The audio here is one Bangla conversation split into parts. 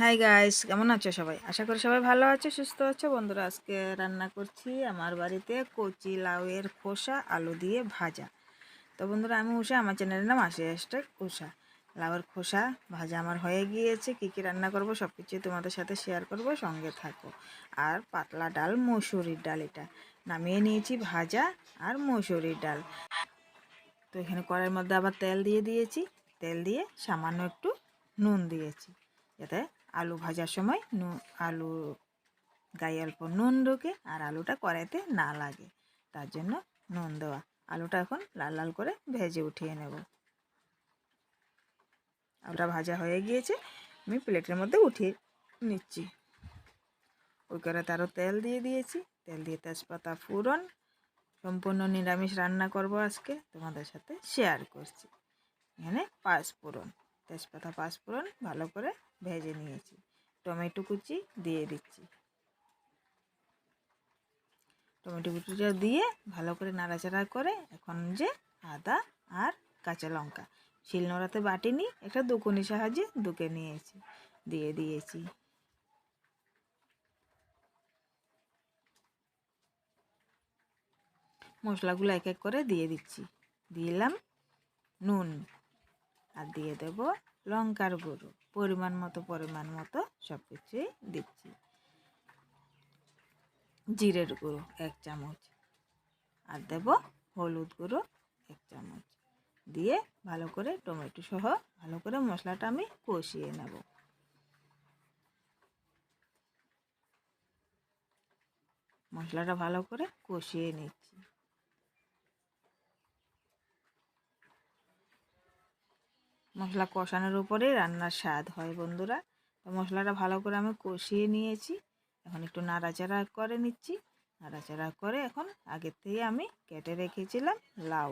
হাই গাইস কেমন আছো সবাই? আশা করি সবাই ভালো আছো, সুস্থ আছো। বন্ধুরা, আজকে রান্না করছি আমার বাড়িতে কচি লাউয়ের খোসা, আলু দিয়ে ভাজা। তো বন্ধুরা, আমি উষা, আমার চ্যানেলের নাম আসে হাসটার উষা। লাউয়ের খোসা ভাজা আমার হয়ে গিয়েছে। কী কী রান্না করব সব কিছুই তোমাদের সাথে শেয়ার করব, সঙ্গে থাকো। আর পাতলা ডাল, মসুরির ডাল এটা। নামিয়ে নিয়েছি ভাজা আর মসুরির ডাল। তো এখানে কড়াইয়ের মধ্যে আবার তেল দিয়ে দিয়েছি। তেল দিয়ে সামান্য একটু নুন দিয়েছি। যাতে আলু ভাজার সময় নু, আলু গায়ে অল্প নুন ঢোকে আর আলুটা কড়াইতে না লাগে। তার জন্য নুন দেওয়া। আলুটা এখন লাল লাল করে ভেজে উঠিয়ে নেব। আলুটা ভাজা হয়ে গিয়েছে। আমি প্লেটের মধ্যে উঠিয়ে নিচ্ছি। ওই করে তারও তেল দিয়ে দিয়েছি। তেল দিয়ে তেজপাতা ফুরন সম্পূর্ণ নিরামিষ রান্না করব আজকে। তোমাদের সাথে শেয়ার করছি। এখানে পাঁচফোড়ন তেজপাতা পাঁচফোড়ন ভালো করে ভেজে নিয়েছি। টমেটো কুচি দিয়ে দিচ্ছি। টমেটো কুচিটা দিয়ে ভালো করে নাড়াচাড়া করে এখন যে আদা আর কাঁচা লঙ্কা। শিলনোড়াতে বাটিনি একটা দুকুনি সাহায্যে দুকে নিয়েছি, দিয়ে দিয়েছি। মশলাগুলো এক এক করে দিয়ে দিচ্ছি। দিলাম নুন। আর দিয়ে দেব লঙ্কার গুঁড়ো, পরিমাণ মতো পরিমাণ মতো সব কিছুই দিচ্ছি। জিরের গুঁড়ো এক চামচ আর দেব হলুদ গুঁড়ো এক চামচ। দিয়ে ভালো করে টমেটো সহ ভালো করে মশলাটা আমি কষিয়ে নেব। মশলাটা ভালো করে কষিয়ে নিচ্ছি। মশলা কষানোর উপরে রান্নার স্বাদ হয় বন্ধুরা। মশলাটা ভালো করে আমি কষিয়ে নিয়েছি। এখন একটু নাড়াচাড়া করে নিচ্ছি। নাড়াচাড়া করে এখন আগের থেকে আমি কেটে রেখেছিলাম লাউ।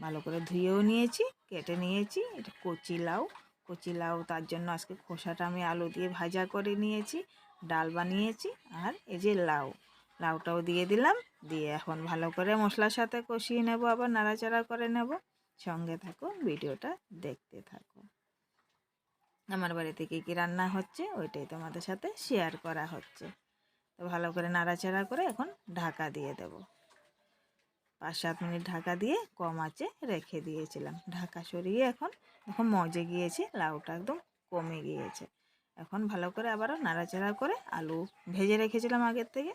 ভালো করে ধুয়েও নিয়েছি, কেটে নিয়েছি। এটা কচি লাউ। কচি লাউ, তার জন্য আজকে খোসাটা আমি আলু দিয়ে ভাজা করে নিয়েছি, ডাল বানিয়েছি আর এই যে লাউ। লাউটাও দিয়ে দিলাম, দিয়ে এখন ভালো করে মশলার সাথে কষিয়ে নেব, আবার নাড়াচাড়া করে নেব। সঙ্গে থাকো, ভিডিওটা দেখতে থাকো। আমার বাড়িতে কী কী রান্না হচ্ছে, ওইটাই তোমাদের সাথে শেয়ার করা হচ্ছে। তো ভালো করে নাড়াচাড়া করে এখন ঢাকা দিয়ে দেব। পাঁচ সাত মিনিট ঢাকা দিয়ে কম আঁচে রেখে দিয়েছিলাম। ঢাকা সরিয়ে এখন এখন মজে গিয়েছে, লাউটা একদম কমে গিয়েছে। এখন ভালো করে আবারও নাড়াচাড়া করে আলু ভেজে রেখেছিলাম আগের থেকে।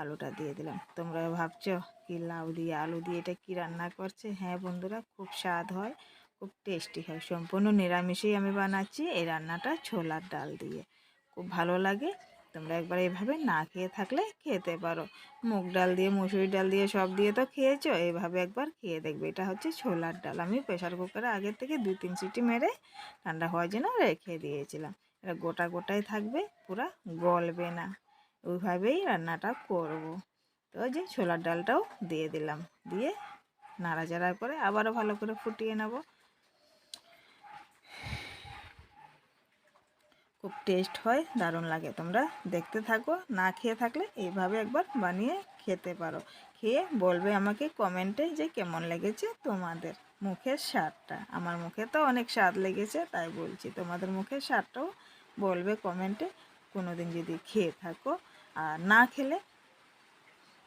আলুটা দিয়ে দিলাম। তোমরা ভাবছ কি লাউ দিয়ে আলু দিয়ে এটা কী রান্না করছে? হ্যাঁ বন্ধুরা, খুব স্বাদ হয়, খুব টেস্টি হয়। সম্পূর্ণ নিরামিষেই আমি বানাচ্ছি এই রান্নাটা ছোলার ডাল দিয়ে। খুব ভালো লাগে, তোমরা একবার এভাবে না খেয়ে থাকলে খেতে পারো। মুগ ডাল দিয়ে, মুসুরি ডাল দিয়ে সব দিয়ে তো খেয়েছো এইভাবে একবার খেয়ে দেখবে। এটা হচ্ছে ছোলার ডাল। আমি প্রেশার কুকারে আগের থেকে দুই তিন সিটি মেরে ঠান্ডা হওয়ার জন্য রেখে দিয়েছিলাম। এটা গোটা গোটাই থাকবে, পুরা গলবে না। ওইভাবেই রান্নাটা করব। তো যে ছোলার ডালটাও দিয়ে দিলাম। দিয়ে নাড়াচাড়া করে আবারও ভালো করে ফুটিয়ে নেব। খুব টেস্ট হয়, দারুণ লাগে। তোমরা দেখতে থাকো, না খেয়ে থাকলে এইভাবে একবার বানিয়ে খেতে পারো। খেয়ে বলবে আমাকে কমেন্টে যে কেমন লেগেছে তোমাদের মুখের স্বাদটা। আমার মুখে তো অনেক স্বাদ লেগেছে, তাই বলছি। তোমাদের মুখের স্বাদটাও বলবে কমেন্টে। কোনো দিন যদি খেয়ে থাকো, আর না খেলে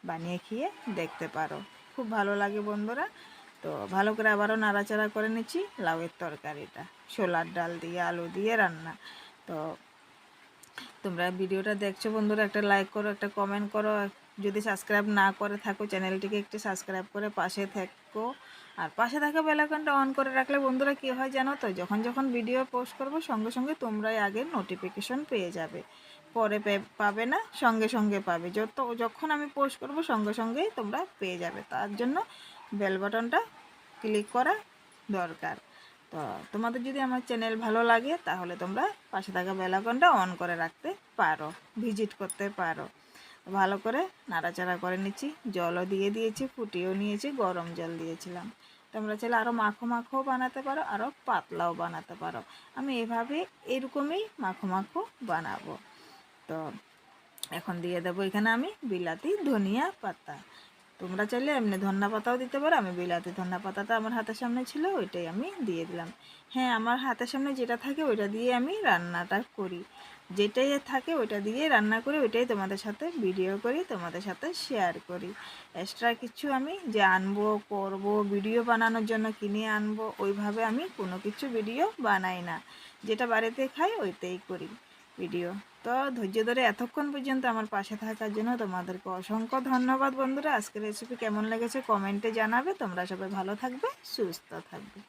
বানিয়ে খেয়ে দেখতে পারো। খুব ভালো লাগে বন্ধুরা। তো ভালো করে আবারও নাড়াচাড়া করে নিচ্ছি লাউয়ের তরকারিটা। ছোলার ডাল দিয়ে, আলু দিয়ে রান্না। তো তোমরা ভিডিওটা দেখছ বন্ধুরা, একটা লাইক করো, একটা কমেন্ট করো যদি সাবস্ক্রাইব না করে থাকো চ্যানেলটিকে একটু সাবস্ক্রাইব করে পাশে থাকো। আর পাশে থাকা বেলাকনটা অন করে রাখলে বন্ধুরা কী হয় জানো তো, যখন যখন ভিডিও পোস্ট করব, সঙ্গে সঙ্গে তোমরাই আগে নোটিফিকেশন পেয়ে যাবে। পরে পাবে না, সঙ্গে সঙ্গে পাবে। যত, যখন আমি পোস্ট করব, সঙ্গে সঙ্গেই তোমরা পেয়ে যাবে। তার জন্য বেল বাটনটা ক্লিক করা দরকার। তো তোমাদের যদি আমার চ্যানেল ভালো লাগে, তাহলে তোমরা পাশে থাকা বেলাকনটা অন করে রাখতে পারো ভিজিট করতে পারো। ভালো করে নাড়াচাড়া করে নিচ্ছি। জলও দিয়ে দিয়েছি, ফুটিয়েও নিয়েছি, গরম জল দিয়েছিলাম। তোমরা চাইলে আরও মাখো মাখো বানাতে পারো আরও পাতলাও বানাতে পারো। আমি এভাবে এরকমই মাখো মাখো বানাবো। তো এখন দিয়ে দেবো এখানে আমি বিলাতি, ধনিয়া পাতা। তোমরা চাইলে এমনি ধন্যা পাতাও দিতে পারো। আমি বিলাতি ধন্যা পাতাটা আমার হাতের সামনে ছিল, ওইটাই আমি দিয়ে দিলাম। হ্যাঁ আমার হাতের সামনে যেটা থাকে ওইটা দিয়ে আমি রান্নাটা করি। যেটাই থাকে ওইটা দিয়ে রান্না করি, ওইটাই তোমাদের সাথে ভিডিও করি, তোমাদের সাথে শেয়ার করি। এক্সট্রা কিছু আমি যে আনব, করব ভিডিও বানানোর জন্য কিনে আনব, ওইভাবে আমি কোনো কিছু ভিডিও বানাই না। যেটা বাড়িতে খাই, ওইটাই করি। ভিডিও তো ধৈর্য ধরে এতক্ষণ পর্যন্ত আমার পাশে থাকার জন্য তোমাদেরকে অসংখ্য ধন্যবাদ বন্ধুরা। আজকের রেসিপি কেমন লেগেছে কমেন্টে জানাবে। তোমরা সবাই ভালো থাকবে, সুস্থ থাকবে।